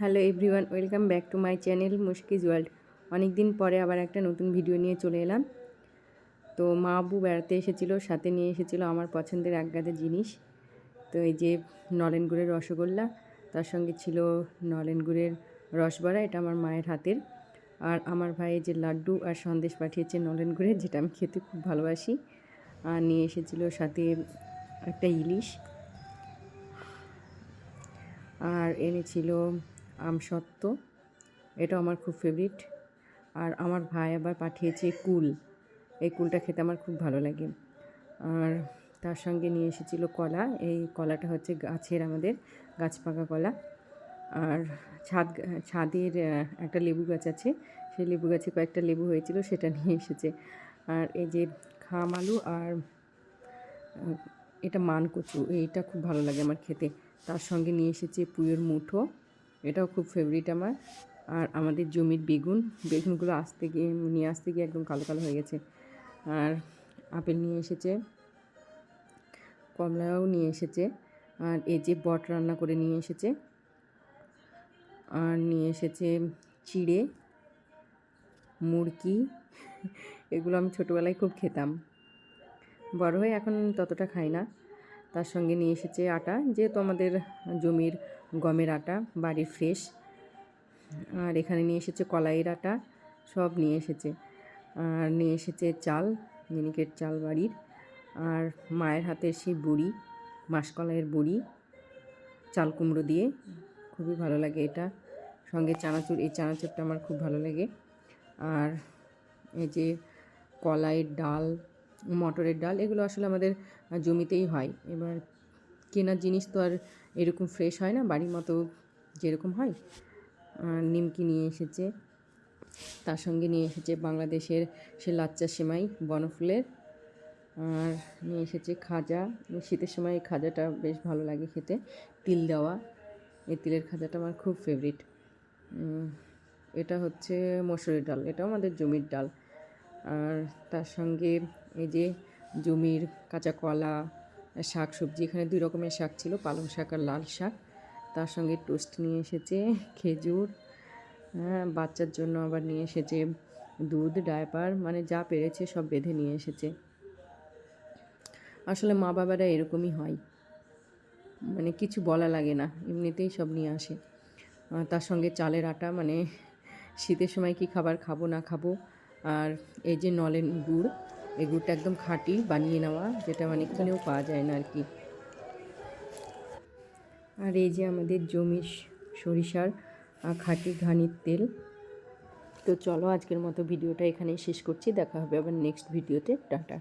Hello everyone welcome back to my channel মুশকিজ world অনেক দিন পরে আবার একটা নতুন ভিডিও নিয়ে চলে এলাম। তো মা আব্বু বেড়াতে এসেছিল, সাথে নিয়ে এসেছিল আমার পছন্দের গাদা জিনিস। তো এই যে নলেন গুড়ের রসগোল্লা, তার সঙ্গে ছিল নলেন গুড়ের রসবড়া, এটা আমার মায়ের হাতের। আর আমার ভাই যে লাড্ডু আর সন্দেশ পাঠিয়েছে নলেন গুড়ের যেটা আমি খেতে খুব ভালোবাসি। আর নিয়ে এসেছিল সাথে একটা ইলিশ। আর এনেছিল আমসত্ত্ব এটা আমার খুব ফেভারিট আর আমার ভাই আবার পাঠিয়েছে কুল। এই কুলটা খেতে আমার খুব ভালো লাগে। আর তার সঙ্গে নিয়ে এসেছিল কলা। এই কলাটা হচ্ছে গাছের আমাদের গাছ পাকা কলা। আর ছাদ, ছাদের একটা লেবু গাছ আছে। সেই লেবু গাছে কয়েকটা লেবু হয়েছিল, সেটা নিয়ে এসেছে। আর এই যে খাম আলু আর এটা মান কচু এইটা খুব ভালো লাগে আমার খেতে। তার সঙ্গে নিয়ে এসেছে পুয়ের মুঠো। এটাও খুব ফেভারিট আমার। আর আমাদের জমির বেগুন, বেগুনগুলো আসতে গিয়ে, নিয়ে আসতে গিয়ে একদম কালো কালো হয়ে গেছে। আর আপেল নিয়ে এসেছে, কমলাও নিয়ে এসেছে, আর এই যে বট রান্না করে নিয়ে এসেছে। আর নিয়ে এসেছে চিড়ে, মুরগি, এগুলো আমি ছোটোবেলায় খুব খেতাম। বড় হয়ে এখন ততটা খাই না। তার সঙ্গে নিয়ে এসেছে আটা, যেহেতু আমাদের জমির গমের আটা বাড়ির ফ্রেশ। আর এখানে নিয়ে এসেছে কলাইয়ের আটা, সব নিয়ে এসেছে। আর নিয়ে এসেছে চাল, মিনিকেট চাল বাড়ির। আর মায়ের হাতের সেই বড়ি, মাসকলাইয়ের বড়ি, চাল কুমড়ো দিয়ে। খুবই ভালো লাগে এটা। সঙ্গে চানাচুর, এই চানাচুরটা আমার খুব ভালো লাগে। আর এই যে কলাইয়ের ডাল মটরের ডাল, এগুলো আসলে আমাদের জমিতেই হয়। এবার কেনার জিনিস তো আর এরকম ফ্রেশ হয় না, বাড়ির মতো যেরকম হয়। নিমকি নিয়ে এসেছে, তার সঙ্গে নিয়ে এসেছে বাংলাদেশের সে লাচ্চা সেমাই, বনফুলের। আর নিয়ে এসেছে খাজা, শীতের সময় এই খাজাটা বেশ ভালো লাগে খেতে, তিল দেওয়া। এই তিলের খাজাটা আমার খুব ফেভারিট এটা হচ্ছে মসুরের ডাল, এটাও আমাদের জমির ডাল। আর তার সঙ্গে এই যে জমির কাঁচা কলা, শাক সবজি, এখানে দুই রকমের শাক ছিল, পালং শাক আর লাল শাক। তার সঙ্গে টোস্ট নিয়ে এসেছে, খেজুর। হ্যাঁ বাচ্চার জন্য আবার নিয়ে এসেছে দুধ, ডায়পার মানে যা পেরেছে সব বেঁধে নিয়ে এসেছে। আসলে মা বাবারা এরকমই হয়। মানে কিছু বলা লাগে না, এমনিতেই সব নিয়ে আসে। তার সঙ্গে চালের আটা মানে শীতের সময় কি খাবার খাব না খাব আর এই যে নলেন গুড়, এই গুড়টা একদম খাঁটি বানিয়ে নেওয়া, যেটা মানে কিনেও পাওয়া যায় না আর কি। আর এই যে আমাদের জমির সরিষার খাঁটি ঘানির তেল। তো চলো আজকের মতো ভিডিওটা এখানেই শেষ করছি, দেখা হবে আবার নেক্সট ভিডিওতে টাটা।